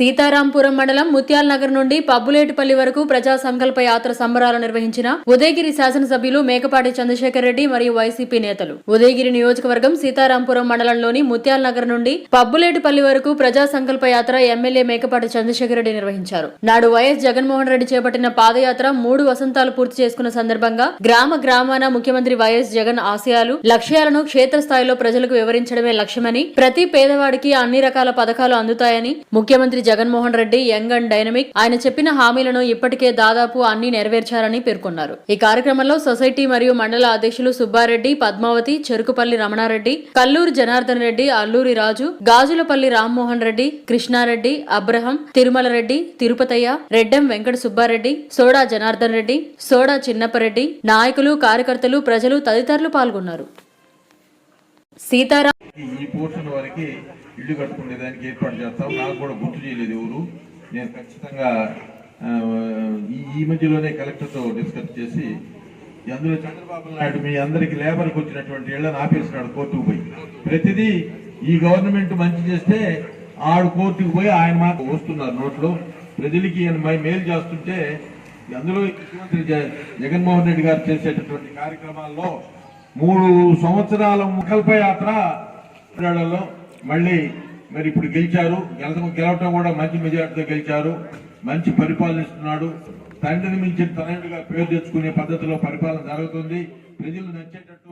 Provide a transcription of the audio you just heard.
సీతారాంపురం మండలం ముత్యాల నగర్ నుండి పబ్బులేటిపల్లి వరకు ప్రజా సంకల్ప యాత్ర సంబరాలు నిర్వహించిన ఉదయగిరి శాసనసభ్యులు మేకపాటి చంద్రశేఖర్ రెడ్డి మరియు వైసీపీ నేతలు. ఉదయగిరి నియోజకవర్గం సీతారాంపురం మండలంలోని ముత్యాల నగర్ నుండి పబ్బులేటిపల్లి వరకు ప్రజా సంకల్ప యాత్ర ఎమ్మెల్యే మేకపాటి చంద్రశేఖర్ రెడ్డి నిర్వహించారు. నాడు వైఎస్ జగన్మోహన్ రెడ్డి చేపట్టిన పాదయాత్ర మూడు వసంతాలు పూర్తి చేసుకున్న సందర్భంగా గ్రామ గ్రామాన ముఖ్యమంత్రి వైఎస్ జగన్ ఆశయాలు లక్ష్యాలను క్షేత్రస్థాయిలో ప్రజలకు వివరించడమే లక్ష్యమని ప్రతి పేదవాడికి అన్ని రకాల పథకాలు అందుతాయని ముఖ్యమంత్రి Jaganmohan Reddy young and dynamic. ఆయన చెప్పిన హామీలను ఇప్పటికే దాదాపు అన్ని నెరవేర్చారని పేర్కొన్నారు. ఈ కార్యక్రమంలో సొసైటీ మరియు మండల అధ్యక్షులు సుబ్బారెడ్డి పద్మావతి చెరుకుపల్లి రమణారెడ్డి కల్లూరు జనార్దన్ రెడ్డి అల్లూరి రాజు గాజులపల్లి రామ్మోహన్ రెడ్డి కృష్ణారెడ్డి అబ్రహం తిరుమల రెడ్డి తిరుపతయ్య రెడ్డెం వెంకట సుబ్బారెడ్డి సోడా జనార్దన్ రెడ్డి సోడా చిన్నప్పరెడ్డి నాయకులు కార్యకర్తలు ప్రజలు తదితరులు పాల్గొన్నారు. సీతారాం ఈ పోర్షన్ ఇల్లు కట్టుకునే దానికి ఏర్పాటు చేస్తాం నాకు కూడా గుర్తు చేయలేదు ఎవరు. నేను ఖచ్చితంగా ఈ- మధ్యలోనే కలెక్టర్తో డిస్కస్ చేసి అందులో చంద్రబాబు నాయుడు మీ అందరికి లేబర్కి వచ్చినటువంటి ఇళ్ళను ఆపేసినాడు కోర్టుకు పోయి. ప్రతిదీ ఈ గవర్నమెంట్ మంచి చేస్తే ఆడు కోర్టుకు పోయి ఆయన మాట వస్తున్నారు నోట్లో. ప్రజలకి మేలు చేస్తుంటే అందులో ముఖ్యమంత్రి జగన్మోహన్ రెడ్డి గారు చేసేటటువంటి కార్యక్రమాల్లో మూడు సంవత్సరాల ముఖల్ప యాత్ర మళ్ళీ మరి ఇప్పుడు గెలిచారు. గెలటం గెలవటం కూడా మంచి మెజార్టీతో గెలిచారు. మంచి పరిపాలనిస్తున్నాడు తండ్రిని మించిన తనయుడిగా పేరు తెచ్చుకునే పద్ధతిలో పరిపాలన జరుగుతుంది. ప్రజలు నచ్చేటట్టు